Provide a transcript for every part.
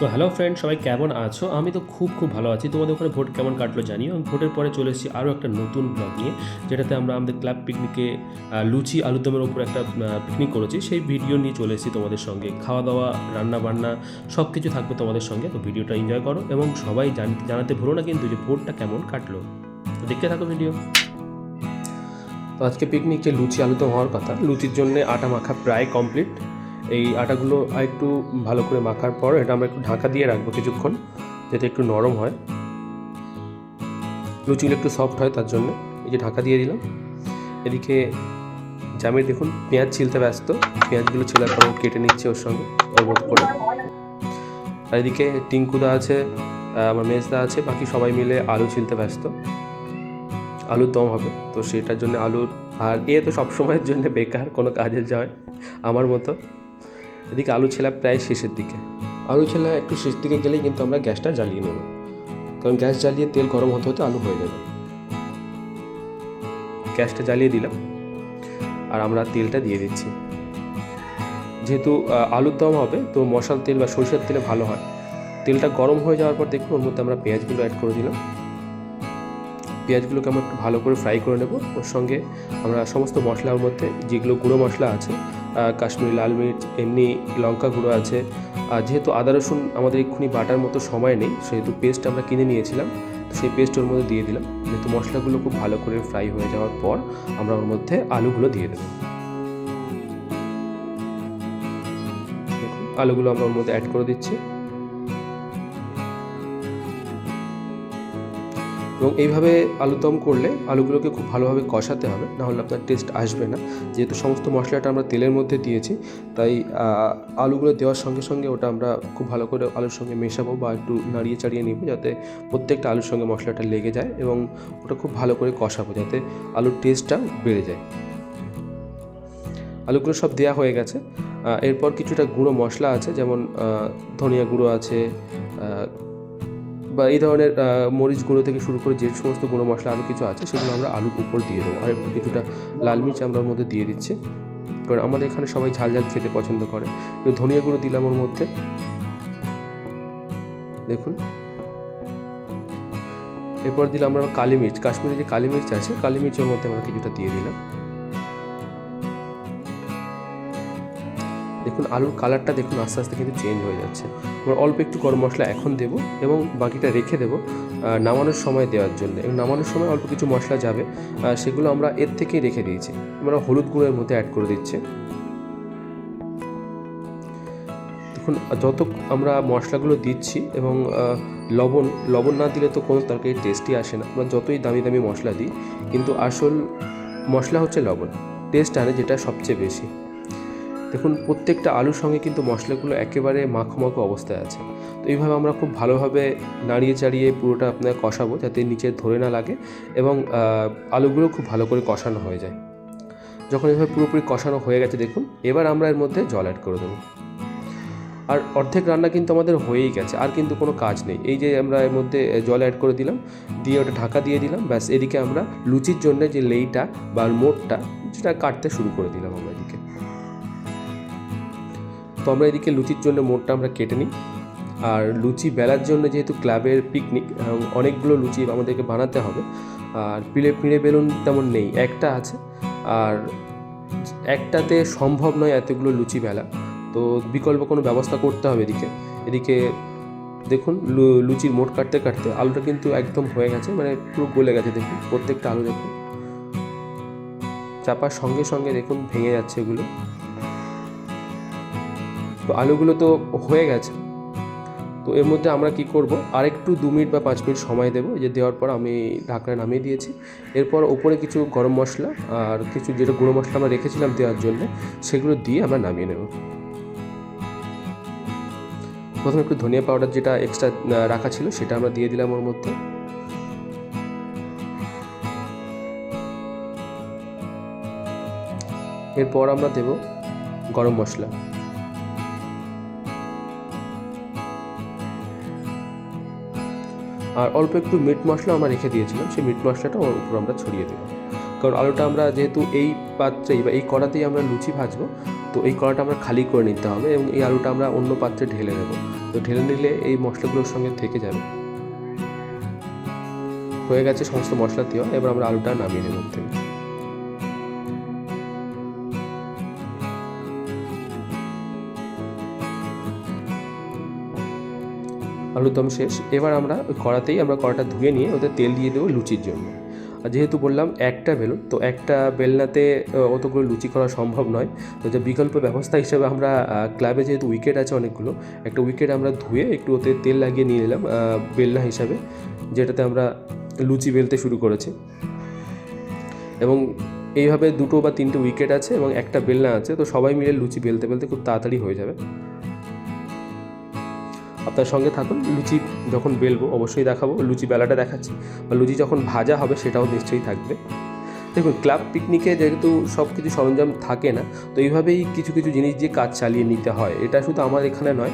তো hello friend সবাই কেমন আছো? আমি তো খুব খুব ভালো আছি। তোমাদের ওখানে ভোট কেমন কাটলো জানিও? আমি ভোটের পরে চলে এসেছি আরও একটা নতুন ব্লগ নিয়ে, যেটাতে আমরা আমাদের ক্লাব পিকনিকে লুচি আলুদমের ওপর একটা পিকনিক করেছি। সেই ভিডিও নিয়ে চলে এসেছি তোমাদের সঙ্গে। খাওয়া দাওয়া রান্না বান্না সব কিছু থাকবে তোমাদের সঙ্গে। তো ভিডিওটা এনজয় করো এবং সবাই জান- জানাতে ভুলো না কিন্তু যে ভোটটা কেমন কাটলো। তো দেখতে থাকো ভিডিও তো আজকে পিকনিক যে লুচি আলুদম হওয়ার কথা, লুচির জন্য আটা মাখা প্রায় কমপ্লিট এই আটাগুলো একটু ভালো করে মাখার পর এটা আমরা একটু ঢাকা দিয়ে রাখব কিছুক্ষণ, যাতে একটু নরম হয়। লুচিগুলো একটু সফট হয় তার জন্য। এই যে ঢাকা দিয়ে দিলাম। এদিকে জামির দেখুন, পেঁয়াজ ছিলতে ব্যস্ত। পেঁয়াজগুলো ছেলার পর কেটে নিচ্ছে ওর সঙ্গে, ওর করে। আর এদিকে টিঙ্কুদা আছে আমার মেজদা আছে, বাকি সবাই মিলে আলু ছিলতে ব্যস্ত। আলুর দম হবে, তো সেটার জন্য আলুর আর এ তো সবসময়ের জন্য বেকার, কোনো কাজের যায় আমার মতো। এদিকে আলু ছেলা প্রায় শেষের দিকে। আলু ছেলা একটু শেষ দিকে গেলেই কিন্তু আমরা গ্যাসটা জ্বালিয়ে নেব। কারণ গ্যাস জ্বালিয়ে তেল গরম হতে হতে আলু হয়ে যাবে। গ্যাসটা জ্বালিয়ে দিলাম। আর আমরা তেলটা দিয়ে দিচ্ছি। যেহেতু আলুর দম হবে তো মশাল তেল বা সরষের তেলে ভালো হয়। তেলটা গরম হয়ে যাওয়ার পর দেখুন ওর মধ্যে আমরা পেঁয়াজগুলো অ্যাড করে দিলাম। পেঁয়াজগুলোকে আমরা একটু ভালো করে ফ্রাই করে নেব। ওর সঙ্গে আমরা সমস্ত মশলার মধ্যে যেগুলো গুঁড়ো মশলা আছে কাশ্মীরি লাল মির্চ, এমনি লঙ্কা গুঁড়ো আছে। আর যেহেতু আদা রসুন আমাদের এক্ষুনি বাটার মতো সময় নেই, সেহেতু পেস্ট আমরা কিনে নিয়েছিলাম, তো সেই পেস্ট ওর মধ্যে দিয়ে দিলাম। যেহেতু মশলাগুলো খুব ভালো করে ফ্রাই হয়ে যাওয়ার পর আমরা ওর মধ্যে আলুগুলো দিয়ে দেবো। আলুগুলো আমরা ওর মধ্যে অ্যাড করে দিচ্ছি। এবং এইভাবে আলুদম করলে আলুগুলোকে খুব ভালোভাবে কষাতে হবে, নাহলে আপনার টেস্ট আসবে না। যেহেতু সমস্ত মশলাটা আমরা তেলের মধ্যে দিয়েছি, তাই আলুগুলো দেওয়ার সঙ্গে সঙ্গে ওটা আমরা খুব ভালো করে আলুর সঙ্গে মেশাবো বা একটু নাড়িয়ে চাড়িয়ে নিব যাতে প্রত্যেকটা আলুর সঙ্গে মশলাটা লেগে যায় এবং ওটা খুব ভালো করে কষাবো যাতে আলুর টেস্টটা বেড়ে যায়। আলুগুলো সব দেওয়া হয়ে গেছে। এরপর কিছুটা গুঁড়ো মশলা আছে, যেমন ধনিয়া গুঁড়ো আছে বা এই ধরনের মরিচ গুঁড়ো থেকে শুরু করে যে সমস্ত গুঁড়ো মশলা আরও কিছু আছে, সেগুলো আমরা আলুর উপর দিয়ে দেবো। আর কিছুটা লাল মির্চ আমরা ওর মধ্যে দিয়ে দিচ্ছি। কারণ আমাদের এখানে সবাই ঝাল ঝাল খেতে পছন্দ করে। একটু ধনিয়া গুঁড়ো দিলাম ওর মধ্যে। দেখুন। এরপর দিলাম আমরা কালি মির্চ। কাশ্মীরি যে কালি মির্চ আছে, কালি মির্চের মধ্যে আমরা কিছুটা দিয়ে দিলাম। দেখুন, আলুর কালারটা দেখুন, আস্তে আস্তে কিন্তু চেঞ্জ হয়ে যাচ্ছে। আমরা অল্প একটু গরম মশলা এখন দেবো এবং বাকিটা রেখে দেবো নামানোর সময় দেওয়ার জন্য। এবং নামানোর সময় অল্প কিছু মশলা যাবে সেগুলো আমরা এর থেকেই রেখে দিয়েছি। আমরা হলুদ গুঁড়োর মধ্যে অ্যাড করে দিচ্ছি। দেখুন, যত আমরা মশলাগুলো দিচ্ছি এবং লবণ লবণ না দিলে তো কোনো তরকারি টেস্টই আসে না। আমরা যতই দামি দামি মশলা দিই, কিন্তু আসল মশলা হচ্ছে লবণ। টেস্ট আনে যেটা সবচেয়ে বেশি। দেখুন, প্রত্যেকটা আলুর সঙ্গে কিন্তু মশলাগুলো একেবারে মাখো মাখো অবস্থায় আছে। তো এইভাবে আমরা খুব ভালোভাবে নাড়িয়ে চাড়িয়ে পুরোটা আপনার কষাবো যাতে নিচে ধরে না লাগে এবং আলুগুলো খুব ভালো করে কষানো হয়ে যায়। যখন এভাবে পুরোপুরি কষানো হয়ে গেছে দেখুন, এবার আমরা এর মধ্যে জল অ্যাড করে দেবো। আর অর্ধেক রান্না কিন্তু আমাদের হয়েই গেছে, আর কিন্তু কোনো কাজ নেই। এই যে আমরা এর মধ্যে জল অ্যাড করে দিলাম, দিয়ে ওটা ঢাকা দিয়ে দিলাম, ব্যাস, এদিকে আমরা লুচির জন্য যে লেইটা বা মোটটা, সেটা কাটতে শুরু করে দিলাম আমরা। তো আমরা এদিকে লুচির জন্য মোড়টা আমরা কেটে নিই। আর লুচি বেলার জন্য যেহেতু ক্লাবের পিকনিক অনেকগুলো লুচি আমাদেরকে বানাতে হবে। আর পিড়ে পিঁড়ে বেলুন তেমন নেই, একটা আছে। আর একটাতে সম্ভব নয় এতগুলো লুচি বেলা। তো বিকল্প কোনো ব্যবস্থা করতে হবে এদিকে। এদিকে দেখুন লুচির মোট কাটতে কাটতে আলুটা কিন্তু একদম হয়ে গেছে মানে পুরো গলে গেছে দেখুন, প্রত্যেকটা আলু দেখুন। চাপার সঙ্গে সঙ্গে দেখুন ভেঙে যাচ্ছে এগুলো। তো আলুগুলো তো হয়ে গেছে। তো এর মধ্যে আমরা কি করব? আরেকটু দু মিনিট বা পাঁচ মিনিট সময় দেবো। যে দেওয়ার পর আমি ঢাকনা নামিয়ে দিয়েছি। এরপর ওপরে কিছু গরম মশলা আর কিছু যেটা গুঁড়ো মশলা আমরা রেখেছিলাম দেওয়ার জন্য, সেগুলো দিয়ে আমরা নামিয়ে নেব। প্রথমে একটু ধনিয়া পাউডার যেটা এক্সট্রা রাখা ছিল, সেটা আমরা দিয়ে দিলাম ওর মধ্যে। এরপর আমরা দেব গরম মশলা। আর অল্প একটু মিট মশলা আমরা রেখে দিয়েছিলাম, সেই মিট মশলাটা ওর উপর আমরা ছড়িয়ে দেবো। কারণ আলুটা আমরা যেহেতু এই পাত্রেই বা এই কড়াতেই আমরা লুচি ভাজবো, তো এই কড়াটা আমরা খালি করে নিতে হবে এবং এই আলুটা আমরা অন্য পাত্রে ঢেলে নেব তো ঢেলে নিলে এই মশলাগুলোর সঙ্গে থেকে যাবে। হয়ে গেছে সমস্ত মশলা দেওয়া, এবার আমরা আলুটা নামিয়ে নেব। থেকে আলুর দম শেষ। এবার আমরা ওই কড়াতেই আমরা কড়াটা ধুয়ে নিয়ে ওতে তেল দিয়ে দেবো লুচির জন্য। আর যেহেতু বললাম একটা বেলুন, তো একটা বেলনাতে অতগুলো লুচি করা সম্ভব নয়। তো যে বিকল্প ব্যবস্থা হিসেবে আমরা ক্লাবে যেহেতু উইকেট আছে অনেকগুলো, একটা উইকেট আমরা ধুয়ে একটু ওতে তেল লাগিয়ে নিয়ে নিলাম বেলনা হিসাবে, যেটাতে আমরা লুচি বেলতে শুরু করেছি। এবং এইভাবে দুটো বা তিনটে উইকেট আছে এবং একটা বেলনা আছে, তো সবাই মিলে লুচি বেলতে বেলতে খুব তাড়াতাড়ি হয়ে যাবে। আপনার সঙ্গে থাকুন, লুচি যখন বেলবো অবশ্যই দেখাবো, লুচি বেলাটা দেখাচ্ছি। বা লুচি যখন ভাজা হবে সেটাও নিশ্চয়ই থাকবে। দেখুন, ক্লাব পিকনিকে যেহেতু সব কিছু সরঞ্জাম থাকে না, তো এইভাবেই কিছু কিছু জিনিস দিয়ে কাজ চালিয়ে নিতে হয়। এটা শুধু আমার এখানে নয়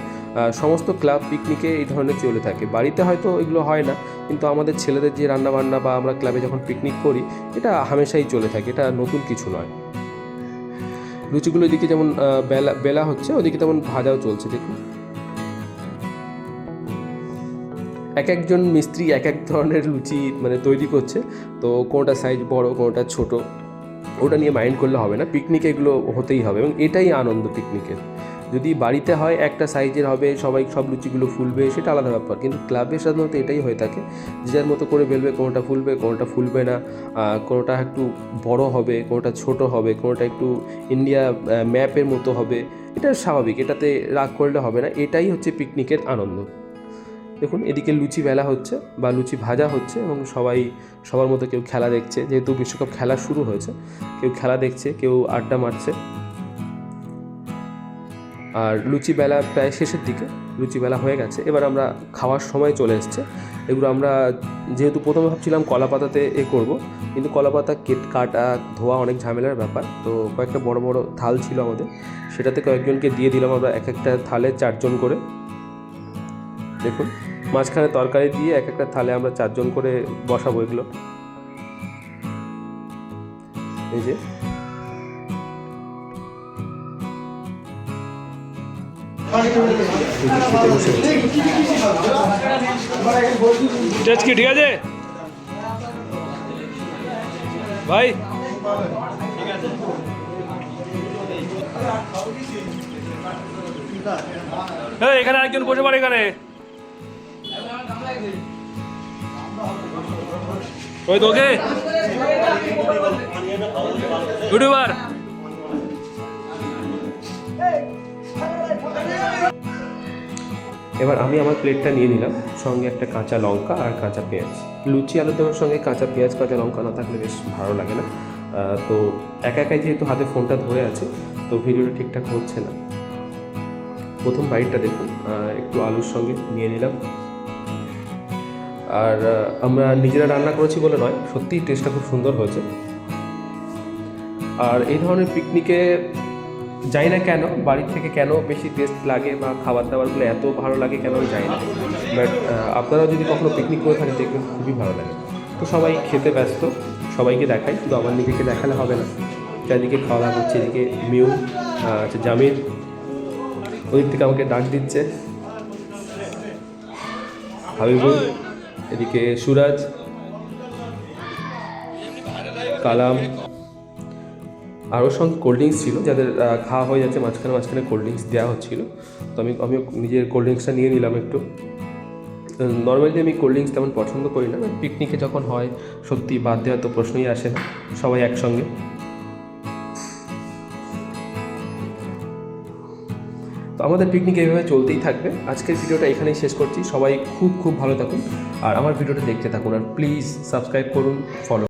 সমস্ত ক্লাব পিকনিকে এই ধরনের চলে থাকে। বাড়িতে হয়তো এগুলো হয় না, কিন্তু আমাদের ছেলেদের যে রান্নাবান্না বা আমরা ক্লাবে যখন পিকনিক করি, এটা হামেশাই চলে থাকে, এটা নতুন কিছু নয়। লুচিগুলো এদিকে যেমন বেলা বেলা হচ্ছে, ওদিকে তেমন ভাজাও চলছে, দেখুন। এক একজন মিস্ত্রি এক এক ধরনের লুচি মানে তৈরি করছে। তো কোনোটা সাইজ বড়, কোনোটা ছোট, ওটা নিয়ে মাইন্ড করলে হবে না। পিকনিকে এগুলো হতেই হবে এবং এটাই আনন্দ পিকনিকের যদি বাড়িতে হয় একটা সাইজের হবে, সবাই সব লুচিগুলো ফুলবে, সেটা আলাদা ব্যাপার। কিন্তু ক্লাবে সাধারণত এটাই হয়ে থাকে। যে যার মতো করে বেলবে, কোনোটা ফুলবে কোনোটা ফুলবে না। কোনোটা একটু বড় হবে, কোনোটা ছোট হবে, কোনোটা একটু ইন্ডিয়া ম্যাপের মতো হবে। এটা স্বাভাবিক, এটাতে রাগ করলে হবে না। এটাই হচ্ছে পিকনিকের আনন্দ। দেখুন, এদিকে লুচি বেলা হচ্ছে বা লুচি ভাজা হচ্ছে এবং সবাই, সবার মতো কেউ খেলা দেখছে। যেহেতু বিশ্বকাপ খেলা শুরু হয়েছে, কেউ খেলা দেখছে, কেউ আড্ডা মারছে। আর লুচি বেলা প্রায় শেষের দিকে, লুচি বেলা হয়ে গেছে। এবার আমরা খাওয়ার সময় চলে এসছে। এগুলো আমরা যেহেতু প্রথমে ভাবছিলাম কলা পাতাতে এ করব, কিন্তু কলা পাতা কেট, কাটা, ধোয়া অনেক ঝামেলার ব্যাপার। তো কয়েকটা বড় বড় থাল ছিল আমাদের, সেটাতে কয়েকজনকে দিয়ে দিলাম আমরা এক একটা থালে চারজন করে। দেখুন মাঝখানে তরকারি দিয়ে এক একটা থালে আমরা চারজন করে বসাবো এগুলো। এই যে। ঠিক আছে? ভাই। এখানে একজন বসে পারে এখানে। ওই তো ওকে ইউটিউবার। এবার আমি আমার প্লেটটা নিয়ে নিলাম, সঙ্গে একটা কাঁচা লঙ্কা আর কাঁচা পেঁয়াজ। লুচি আলু দেওয়ার সঙ্গে কাঁচা পেঁয়াজ, কাঁচা লঙ্কা না থাকলে বেশ ভালো লাগে না। তো একা একাই যেহেতু হাতে ফোনটা ধরে আছে, তো ভিডিওটা ঠিকঠাক হচ্ছে না। প্রথম বাইটটা দেখুন একটু আলুর সঙ্গে নিয়ে নিলাম। আর আমরা নিজেরা রান্না করেছি বলে নয় সত্যিই টেস্টটা খুব সুন্দর হয়েছে। আর এই ধরনের পিকনিকে যাই না কেন বাড়ির থেকে কেন বেশি টেস্ট লাগে বা খাবার দাবারগুলো এত ভালো লাগে কেন আমি জানি না। বাট আপনারাও যদি কখনো পিকনিক করে থাকেন দেখবেন খুবই ভালো লাগে। তো সবাই খেতে ব্যস্ত সবাইকে দেখাই শুধু আমার নিজেকে দেখালে হবে না। চারিদিকে খাওয়া দাওয়া করছে এদিকে মিউ আহ, হচ্ছে জামির। ওদিক থেকে আমাকে ডাক দিচ্ছে। হাবিবুল। এদিকে সুরাজ, কালাম, আরও সঙ্গে কোল্ড ড্রিঙ্কস ছিল, যাদের খাওয়া হয়ে যাচ্ছে মাঝখানে মাঝখানে কোল্ড ড্রিঙ্কস দেওয়া হচ্ছিল। তো আমি, আমিও নিজের কোল্ড ড্রিঙ্কসটা নিয়ে নিলাম একটু। নর্মালি আমি কোল্ড ড্রিঙ্কস তেমন পছন্দ করি না পিকনিকে যখন হয়, সত্যি বাদ দেওয়ার তো প্রশ্নই আসে না, সবাই একসঙ্গে। আমাদের পিকনিক এইভাবে চলতেই থাকবে। আজকের ভিডিওটা এখানেই শেষ করছি। সবাই খুব খুব ভালো থাকুন। আর আমার ভিডিওটা দেখতে থাকুন। আর প্লিজ সাবস্ক্রাইব করুন ফলো